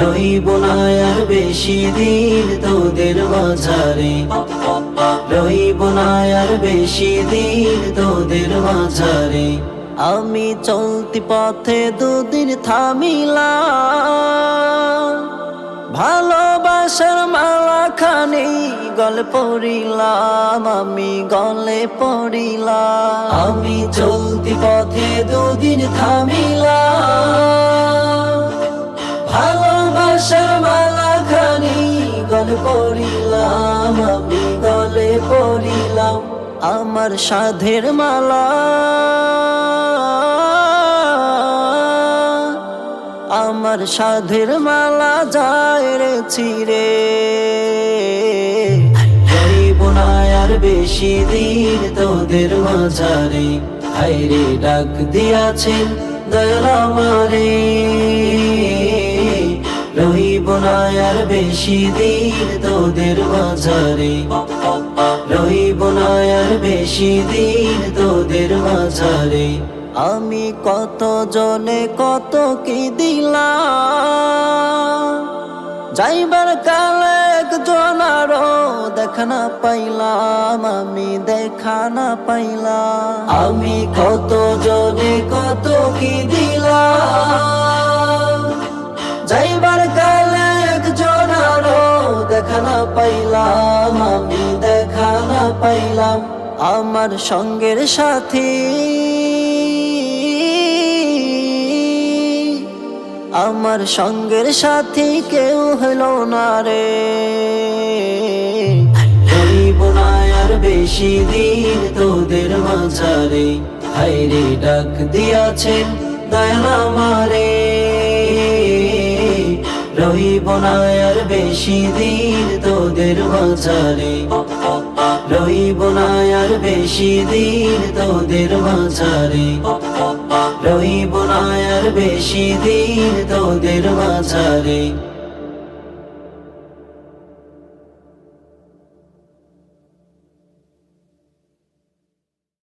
রইব না বেশি দিন তোদের মাঝারে। রইব না বেশি দিন তোদের মাঝারে। আমি চলতি পথে দুদিন থামিলা ভালোবাসার মালা খানি গলে পড়িলাম, আমি গলে পড়িলাম। আমি চলতি পথে দুদিন থামিলাম। গলে পড়িলাম, আমি গলে পড়িলাম আমার সাধের মালা। আমার সাধের মালা যায় রে চিরে আর বেশি দিন তোদের মাঝারে। হাইরে ডাক দিয়াছেন দয়ালা রইব বেশি দিন তোদের বেশি দিন তোদের আমি কত জনে কত কি দিলাম? যাইবার কালে একজন আরও দেখা পাইলাম, আমি দেখা না পাইলাম। আমি কত জনে কত কি দেখা না পাইলাম, আমি দেখা না পাইলাম আমার সঙ্গের সাথী। আমার সঙ্গের সাথী কেউ হলো না রে। আর বেশি দিন তোদের মাঝারে। হাইরে ডাক দিয়াছেন দয়ালা মারে রইব না আর বেশি দিন তোদের মাঝারে। রহিব না আর বেশি দিন তোদের মাঝারে। রহিব না আর বেশি দিন তোদের মাঝারে।